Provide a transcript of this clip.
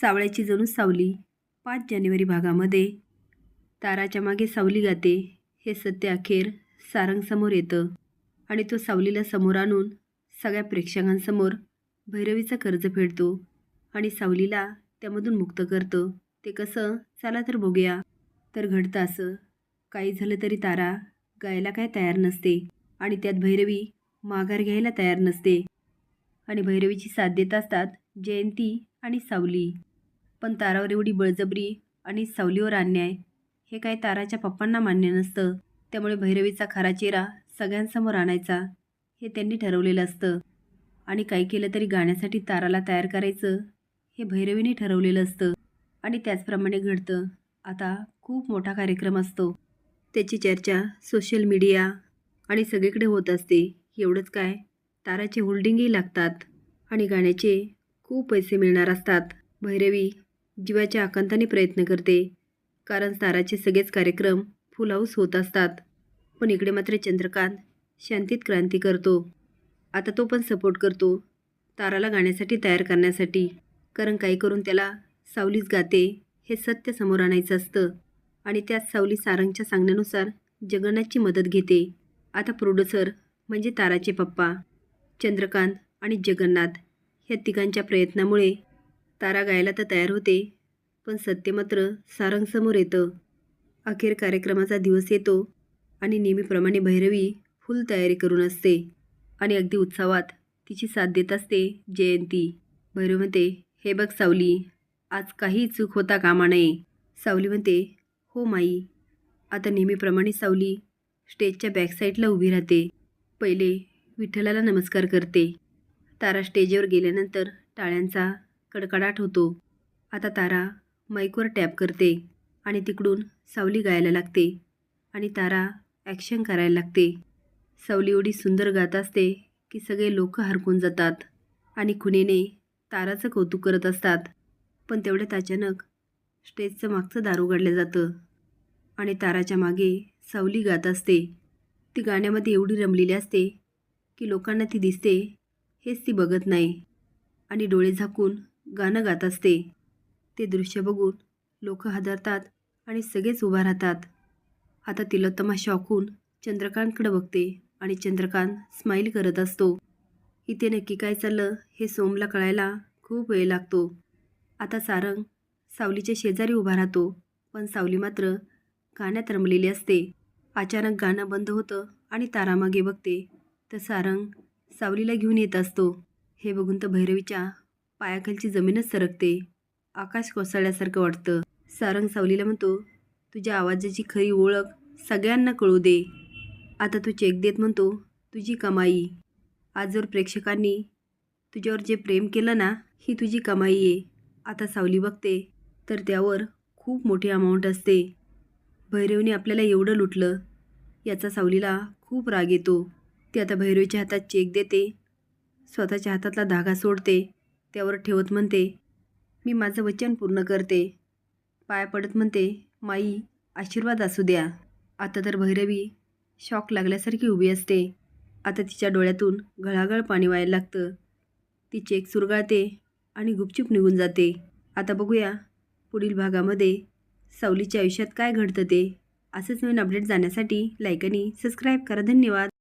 सावळ्याची जणू सावली. पाच जानेवारी भागामध्ये. ताराच्या मागे सावली गाते. हे सत्य अखेर सारंगसमोर येतं. आणि तो सावलीला समोर आणून सगळ्या प्रेक्षकांसमोर भैरवीचं कर्ज फेडतो. आणि सावलीला त्यामधून मुक्त करतो. ते कसं? चला तर बघूया. तर घडतं असं. काही झालं तरी तारा गायला काय तयार नसते. आणि त्यात भैरवी माघार घ्यायला तयार नसते. आणि भैरवीची साथ देत असतात जयंती आणि सावली. पण तारावर एवढी बळजबरी आणि सावलीवर अन्याय हे काय ताराच्या पप्पांना मान्य नसतं? त्यामुळे भैरवीचा खरा चेहरा सगळ्यांसमोर आणायचा हे त्यांनी ठरवलेलं असतं. आणि काही केलं तरी गाण्यासाठी ताराला तयार करायचं हे भैरवीने ठरवलेलं असतं. आणि त्याचप्रमाणे घडतं. आता खूप मोठा कार्यक्रम असतो. त्याची चर्चा सोशल मीडिया आणि सगळीकडे होत असते. एवढंच काय? ताराचे होल्डिंगही लागतात. आणि गाण्याचे खूप पैसे मिळणार असतात. भैरवी जीवाच्या आकांताने प्रयत्न करते. कारण ताराचे सगळेच कार्यक्रम फुल हाऊस होत असतात. पण इकडे मात्र चंद्रकांत शांतीत क्रांती करतो. आता तो पण सपोर्ट करतो. ताराला गाण्यासाठी तयार करण्यासाठी. कारण काही करून त्याला सावलीच गाते हे सत्य समोर आणायचं असतं. आणि त्यात सावली सारंगच्या सांगण्यानुसार जगन्नाथची मदत घेते. आता प्रोड्युसर म्हणजे ताराचे पप्पा चंद्रकांत आणि जगन्नाथ. ह्या तिघांच्या प्रयत्नामुळे तारा गायला तर तयार होते पण सत्य मात्र सारंगसमोर येतं. अखेर कार्यक्रमाचा दिवस येतो आणि नेहमीप्रमाणे भैरवी फुल तयारी करून असते आणि अगदी उत्सवात तिची साथ देत असते जयंती. भैरव म्हणते हे बघ सावली आज काही चूक होता कामा नये. सावली म्हणते हो माई आता नेहमीप्रमाणे सावली स्टेजच्या बॅकसाईडला उभी राहते. पहिले विठ्ठलाला नमस्कार करते. तारा स्टेजवर गेल्यानंतर टाळ्यांचा कडकडाट होतो. आता तारा माईकवर टॅप करते आणि तिकडून सावली गायला लागते आणि तारा ॲक्शन करायला लागते. सावली एवढी सुंदर गात असते की सगळे लोक हरकून जातात आणि खुनेने ताराचं कौतुक करत असतात. पण तेवढ्यात अचानक स्टेजचं मागचं दार उघडलं जातं आणि ताराच्या मागे सावली गात असते. ती गाण्यामध्ये एवढी रमलेली असते की लोकांना ती दिसते हेच ती बघत नाही. आणि डोळे झाकून गाणं गात असते. ते दृश्य बघून लोक हादरतात आणि सगळेच उभा राहतात. आता तिलोत्तमा शॉकून चंद्रकांतकडे बघते आणि चंद्रकांत स्माईल करत असतो. इथे नक्की काय चाललं हे सोमला कळायला खूप वेळ लागतो. आता सारंग सावलीच्या शेजारी उभा राहतो पण सावली मात्र गाण्यात रमलेली असते. अचानक गाणं बंद होतं आणि तारामागे बघते. तर सारंग सावलीला घेऊन येत असतो. हे बघून तर भैरवीच्या पायाखालची जमीनच सरकते. आकाश कोसळल्यासारखं वाटतं. सारंग सावलीला म्हणतो तुझ्या आवाजाची खरी ओळख सगळ्यांना कळू दे. आता तू चेक देत म्हणतो तुझी कमाई. आज जर प्रेक्षकांनी तुझ्यावर जे प्रेम केलं ना ही तुझी कमाई आहे. आता सावली बघते तर त्यावर खूप मोठी अमाऊंट असते. भैरवने आपल्याला एवढं लुटलं याचा सावलीला खूप राग येतो. ती आता भैरवीच्या हातात चेक देते. स्वतःच्या हातातला धागा सोडते. त्यावर ठेवत म्हणते मी माझं वचन पूर्ण करते. पाया पडत म्हणते माई आशीर्वाद असू द्या. आता तर भैरवी शॉक लागल्यासारखी उभी असते. आता तिच्या डोळ्यातून घळाघळ पाणी व्हायला लागतं. ती चेक सुरगाळते आणि गुपचूप निघून जाते. आता बघूया पुढील भागामध्ये सावलीच्या आयुष्यात काय घडतं ते. असंच नवीन अपडेट जाण्यासाठी लाईक आणि सबस्क्राईब करा. धन्यवाद.